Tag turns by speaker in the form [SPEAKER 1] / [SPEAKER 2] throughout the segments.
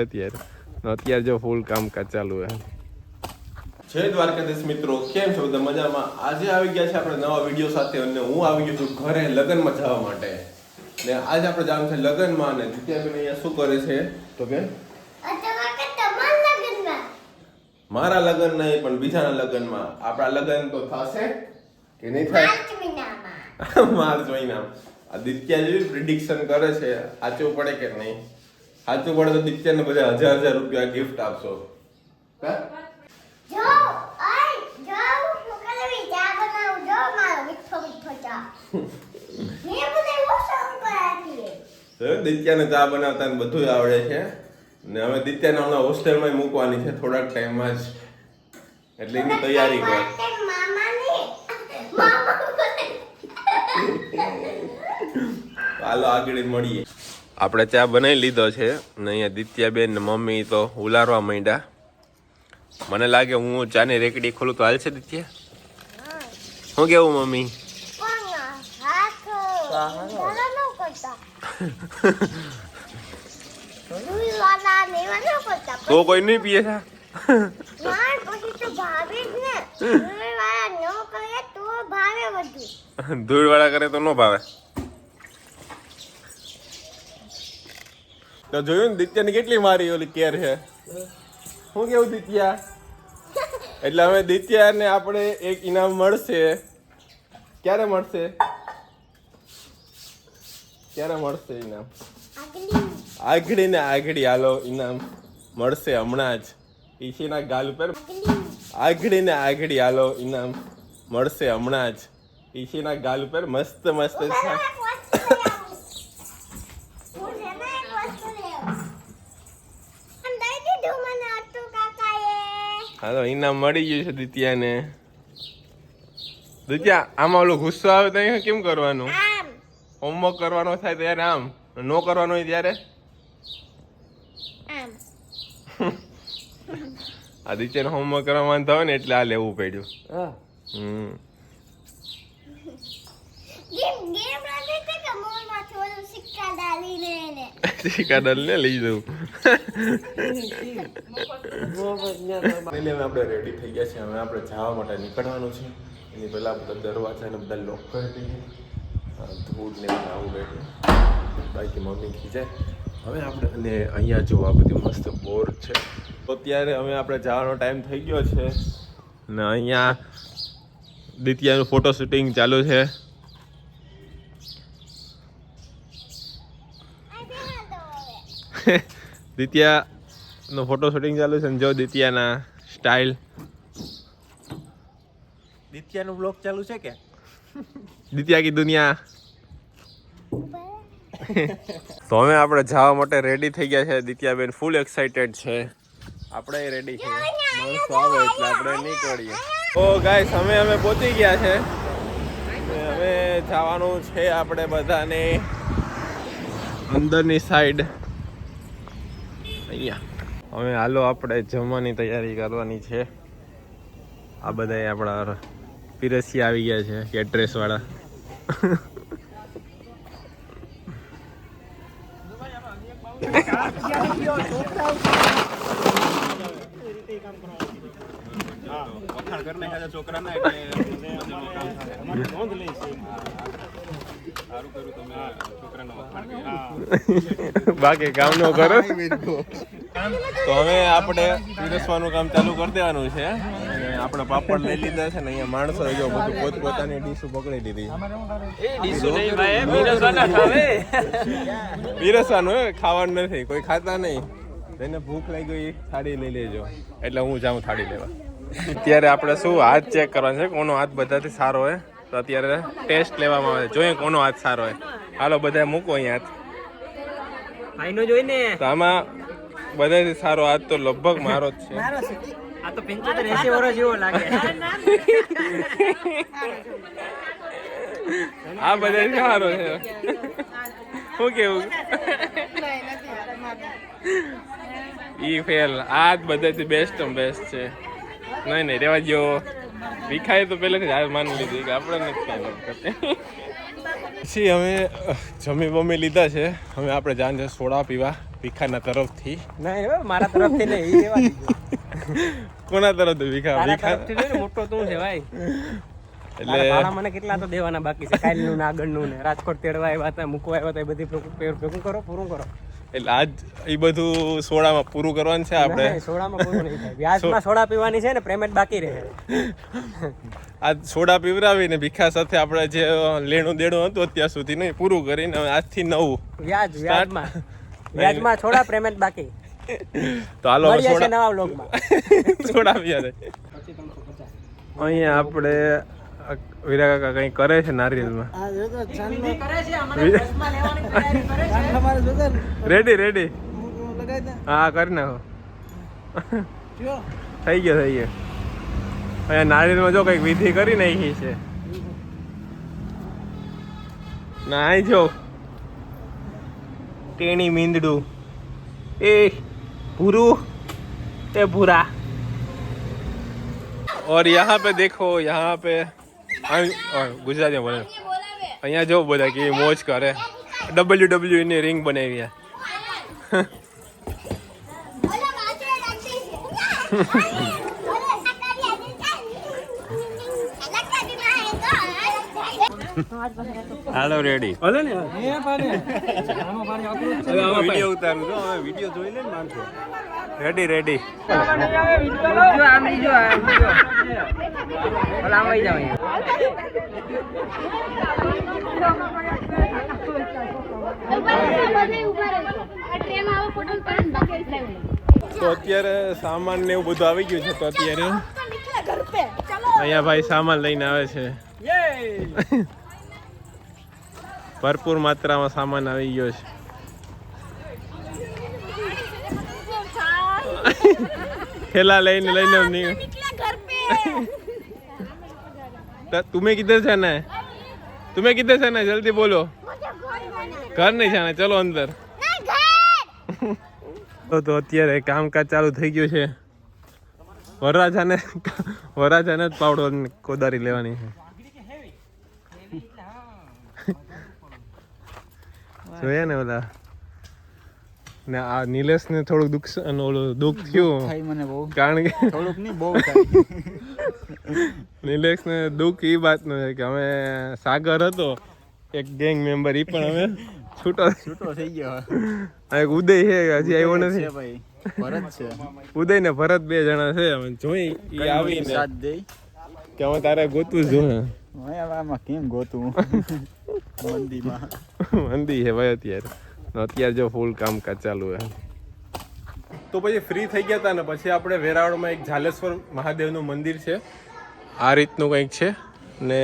[SPEAKER 1] અત્યારે. જો ફૂલ કામકાજ ચાલુ હે. જય દ્વારકાધીશ મિત્રો. કેમ છો બધા? મજામાં? આજે આવી ગયા છે આપણે નવા વીડિયો સાથે અને હું આવી ગયો છું ઘરે લગ્નમાં જવા માટે. આજે આપણે જવાનું છે લગ્નમાં અને શું કરે છે? તો કે મારા લગ્ન નહીં, પણ બીજાના લગ્નમાં. આપણા લગ્ન તો થશે કે નહીં થાય?
[SPEAKER 2] પાંચ મહિનામાં
[SPEAKER 1] માર્ચ મહિનામાં આ દિત્યા જેવી પ્રિડિક્શન કરે છે. સાચું પડે કે નહીં? સાચું પડે તો દિત્યાને બધા હજાર હજાર રૂપિયા ગિફ્ટ આપશો.
[SPEAKER 2] મારો
[SPEAKER 1] દિત્યાને ચા બનાવતા બધું આવડે છે. ને હવે દિત્યાને હમણાં હોસ્ટેલમાં મૂકવાની છે થોડાક ટાઈમમાં જ. એટલે એની તૈયારી કર. હાલો આગળ મળીએ. આપણે ચા બનાવી લીધો છે ને અહીંયા દિત્યાબેન ને મમ્મી તો ઉલારવા માંડ્યા. મને લાગે હું ચાની રેકડી ખોલું તો હાલશે દિત્યા? શું કેવું મમ્મી?
[SPEAKER 2] ન ને ન
[SPEAKER 1] તો કોઈ નહીં પીએ છે?
[SPEAKER 2] ના પછી તો ભાવે જ ને રૂઈ વાળા કરે તો ભાવે
[SPEAKER 1] ધૂળવાળા કરે તો ન ભાવે? તો જોયું ને દિત્યાની કેટલી મારી ઓલી કેર છે? શું કેવું દિત્યા? એટલે હવે દિત્યાને આપણે એક ઇનામ મળશે. ક્યારે મળશે? ક્યારે મળશે ઇનામ? આગળી ને આગળી, હાલો, ઇનામ મળશે હમણાં જ. ઈશીના ગાલ ઉપર. આગળી ને આગળી, હાલો, ઇનામ મળશે હમણાં જ. ઈશીના ગાલ ઉપર મસ્ત મસ્ત છે તો ઇનામ મળી ગયું છે દિત્યાને દિત્યા આમાં ઓલો ગુસ્સો આવે તો અહીંયા કેમ કરવાનું? હોમવર્ક કરવાનો થાય ત્યારે આમ. નો કરવાનો હોય ત્યારે? આ દિત્યાને હોમવર્ક કરવા માંગતા હોય ને એટલે આ લેવું પડ્યું. હમ. સિક્કા ને લઈ જવું ફાઇનલી હવે આપણે રેડી થઈ ગયા છે હવે આપણે જવા માટે નીકળવાનું છે. એની પહેલાં બધા દરવાજા ને બધા લોક કરી ને આવું બેઠું. બાકી મમ્મી ખીજાય. હવે આપણે અને અહીંયા જો આ બધી મસ્ત બોર છે. તો ત્યારે હવે આપણે જવાનો ટાઈમ થઈ ગયો છે. ને અહીંયા દિત્યાનું ફોટો શૂટિંગ ચાલુ છે. દિત્યા નો ફોટો શૂટિંગ ચાલુ છે ને જો દિત્યાના સ્ટાઇલ
[SPEAKER 3] દિત્યાનું બ્લોગ ચાલુ છે કે?
[SPEAKER 1] દિત્યા કી દુનિયા. તો હવે આપણે જવા માટે રેડી થઈ ગયા છે. દિત્યાબેન ફૂલ એક્સાઇટેડ છે. આપણે રેડી છે. માણસો આવે એટલે આપણે નીકળીએ. ઓ ગાઈસ અમે અમે પહોંચી ગયા છે. ને હવે જવાનું છે આપણે બધાને. અંદરની સાઈડ અહીંયા. હવે હાલો આપણે જમવાની તૈયારી કરવાની છે. આ બધા આપણા પીરસી આવી ગયા છે, કેટરેસ વાળા.
[SPEAKER 3] વખાણ કરી નાખ્યા છોકરાના એટલે
[SPEAKER 1] બાકી કામ નો કરો તો. હવે આપણે પીરસવાનું કામ ચાલુ કરી દેવાનું છે. આપણે પાપડ લઈ લીધા છે ને અહીંયા માણસો જો બધું પોતપોતાની ડીશો પકડી લીધી. પીરસવાનું હે, ખાવાનું નથી કોઈ ખાતા નહીં. તેને ભૂખ લાગી ગઈ થાળી લઈ લેજો. એટલે હું જાઉં થાળી લેવા. અત્યારે આપણે શું હાથ ચેક કરવાનો છે કોનો હાથ બધાથી સારો હોય તો અત્યારે ટેસ્ટ લેવામાં આવે જોઈએ કોનો હાથ સારો હોય હાલો બધા મૂકો અહીંયા હાથ.
[SPEAKER 4] આઈનો જોઈને
[SPEAKER 1] તો આમાં બધાથી સારો હાથ તો લગભગ મારો જ છે.
[SPEAKER 4] આ તો 75 80 વર્ષ જેવો લાગે.
[SPEAKER 1] આ બધા સારો છે. શું કેવું? ઈ ફેલ આ જ બધાથી બેસ્ટ બેસ્ટ છે. નહીં નહીં રેવા જો ભીખાએ તો પહેલેથી જ હાર માની લીધી કે આપણે નથી કાંઈ કરતી. પછી અમે જમી બમી લીધા છે. હવે આપણે જાણ છે સોડા પીવા ભીખાના તરફથી.
[SPEAKER 4] નહીં હવે મારા તરફથી નહીં.
[SPEAKER 1] કોના તરફથી ભીખા? ભીખા?
[SPEAKER 4] મોટો તું છે ભાઈ.
[SPEAKER 1] એટલે
[SPEAKER 4] મને કેટલા તો દેવાના બાકી છે કાલનું ને આગળનું ને રાજકોટ તેડવા આવ્યા હતા મૂકવા આવ્યા હતા એ બધી ભેગું ભેગું કરો પૂરું કરો.
[SPEAKER 1] એટલે આજ એ બધું સોડામાં પૂરું કરવાનું છે આપણે.
[SPEAKER 4] સોડામાં પૂરું નહીં થાય. વ્યાજમાં સોડા પીવાની છે ને પેમેન્ટ બાકી રહે.
[SPEAKER 1] આ સોડા પીવરાવીને ભીખા સાથે આપણે જે લેણું દેણું હતું અત્યાર સુધી નહીં પૂરું કરીને આજથી નવું.
[SPEAKER 4] વ્યાજ વ્યાજમાં. વ્યાજમાં સોડા પેમેન્ટ બાકી.
[SPEAKER 1] તો હાલો સોડા.
[SPEAKER 4] નવા વ્લોગમાં.
[SPEAKER 1] સોડા પીવા દે અહીંયા આપણે વીરા કાકા કંઈ કરે છે નારિયેલમાં રેડી રેડી હા કરી નાખો થઈ ગયો થઈ ગયો અહીંયા નારિયેલમાં જો કંઈક વિધિ કરી નાખી છે ના અહીં જો ટેણી મીંદડું એ ભૂરું એ ભૂરા और यहाँ पे देखो यहाँ पे ગુજરાતીમાં બોલે. અહીંયા જો બધા કેવી મોજ કરે. ડબલ્યુ ડબલ્યુ ની રિંગ બનાવી છે. હાલો રેડી
[SPEAKER 4] હલો ને જ.
[SPEAKER 1] વીડિયો ઉતારું છું. હવે વીડિયો જોઈ લે ને માણસો. રેડી રેડી
[SPEAKER 4] જો આમ લીજો આમ ભલા આમ આવી જાવ
[SPEAKER 1] તો અત્યારે સામાન ને એવું બધું આવી ગયું છે તો અત્યારે અહીંયા ભાઈ સામાન લઈને આવે છે. ભરપૂર માત્રામાં સામાન આવી ગયો છે. થેલા લઈને લઈને તમે કીધે છે ને? તમે કીધે છે ને? જલ્દી બોલો. ઘર નહીં છે ને? ચલો અંદર. તો અત્યારે કામકાજ ચાલુ થઈ ગયું છે. વરરાજાને વરરાજાને જ પાવડો કોદારી લેવાની છે. જોયા ને ઓલા ને આ નિલેશ ને થોડુંક દુઃખ ઓલું દુઃખ થયું.
[SPEAKER 5] થાય મને બહુ.
[SPEAKER 1] કારણ કે
[SPEAKER 5] થોડુંક નહીં બહુ
[SPEAKER 1] નિલેશ ને દુઃખ એ વાતનું છે કે અમે સાગર હતો એક ગેંગ મેમ્બર એ પણ અમે છૂટો
[SPEAKER 5] છૂટો થઈ ગયો.
[SPEAKER 1] આ એક ઉદય છે હજી આવ્યો નથી.
[SPEAKER 5] ભાઈ ભરત છે.
[SPEAKER 1] ઉદય ને ભરત બે જણા છે અમે જોઈ એ આવીને
[SPEAKER 5] સાથ દે?
[SPEAKER 1] કે અમે તારે ગોતું જોઈએ
[SPEAKER 5] આમાં કેમ ગોતું? મંદીમાં.
[SPEAKER 1] મંદી છે ભાઈ અત્યારે. ને અત્યારે જો ફૂલ કામકાજ ચાલુ છે તો પછી ફ્રી થઈ ગયા હતા ને પછી આપણે વેરાવળમાં એક ઝાલેશ્વર મહાદેવનું મંદિર છે. આ રીતનું કંઈક છે. ને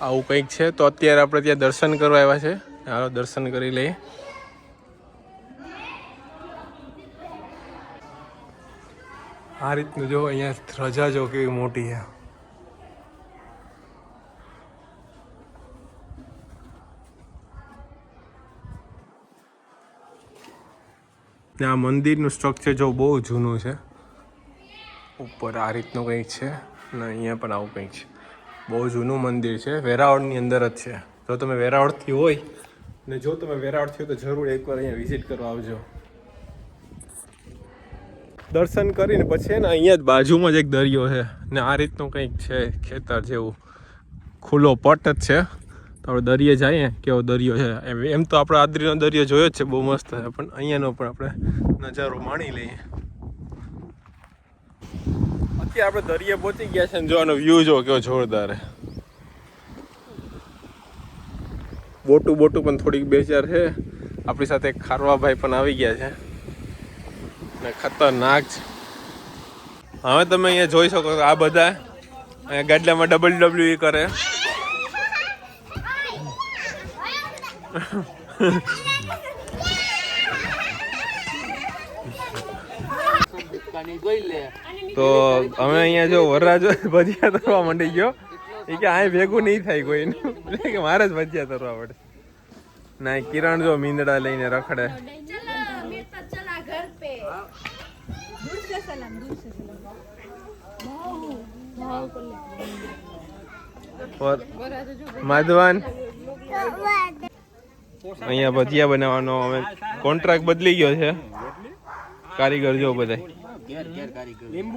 [SPEAKER 1] આવું કંઈક છે. તો અત્યારે આપણે ત્યાં દર્શન કરવા આવ્યા છે. હાલો દર્શન કરી લઈએ. આ રીતનું જો અહીંયા ધ્વજા જો કેવી મોટી છે ને આ મંદિરનું સ્ટ્રક્ચર જો બહુ જૂનું છે, ઉપર આ રીતનું કંઈક છે અને અહીંયા પણ આવું કંઈક છે. બહુ જૂનું મંદિર છે, વેરાવળની અંદર જ છે. જો તમે વેરાવળથી હોય ને જો તમે વેરાવળથી હોય તો જરૂર એકવાર અહીંયા વિઝિટ કરવા આવજો. દર્શન કરીને પછી ને અહીંયા જ બાજુમાં જ એક દરિયો છે ને આ રીતનું કંઈક છે ખેતર જેવું. ખુલ્લો પટ જ છે. તો આપણે દરિયે જઈએ, કેવો દરિયો છે. એમ એમ તો આપણે આદરીનો દરિયો જોયો જ છે, બહુ મસ્ત છે. પણ અહીંયાનો પણ આપણે નજારો માણી લઈએ. અત્યારે આપણે દરિયે પહોંચી ગયા છે જોવાનો વ્યૂ જો કેવો જોરદાર બોટું બોટું પણ થોડીક બે ચાર છે. આપણી સાથે ખારવાભાઈ પણ આવી ગયા છે. ને ખતરનાક છે. હવે તમે અહીંયા જોઈ શકો આ બધા. અહીંયા ગાડલામાં ડબલ ડબલ્યુ કરે. તો અમે અહીંયા જો વરરાજો ભજીયા તરવા માંડી ગયો. એ કે આ ભેગું નહીં થાય કોઈનું. એટલે કે મારે જ ભજીયા તરવા પડે. ના કિરણ જો મીંદડા લઈને રખડે. માધવાન. અહીંયા ભજીયા બનાવવાનો અમે કોન્ટ્રાક્ટ બદલી ગયો છે. કારીગર જો બધા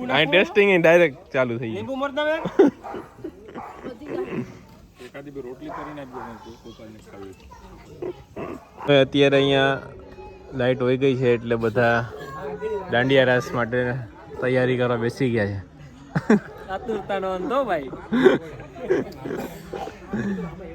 [SPEAKER 1] અહીં ટેસ્ટિંગ ડાયરેક્ટ ચાલુ થઈ ગયું. હવે અત્યારે અહીંયા લાઈટ હોઈ ગઈ છે એટલે બધા દાંડિયા રાસ માટે તૈયારી કરવા બેસી ગયા છે.
[SPEAKER 4] આતુરતાનો અંધો ભાઈ.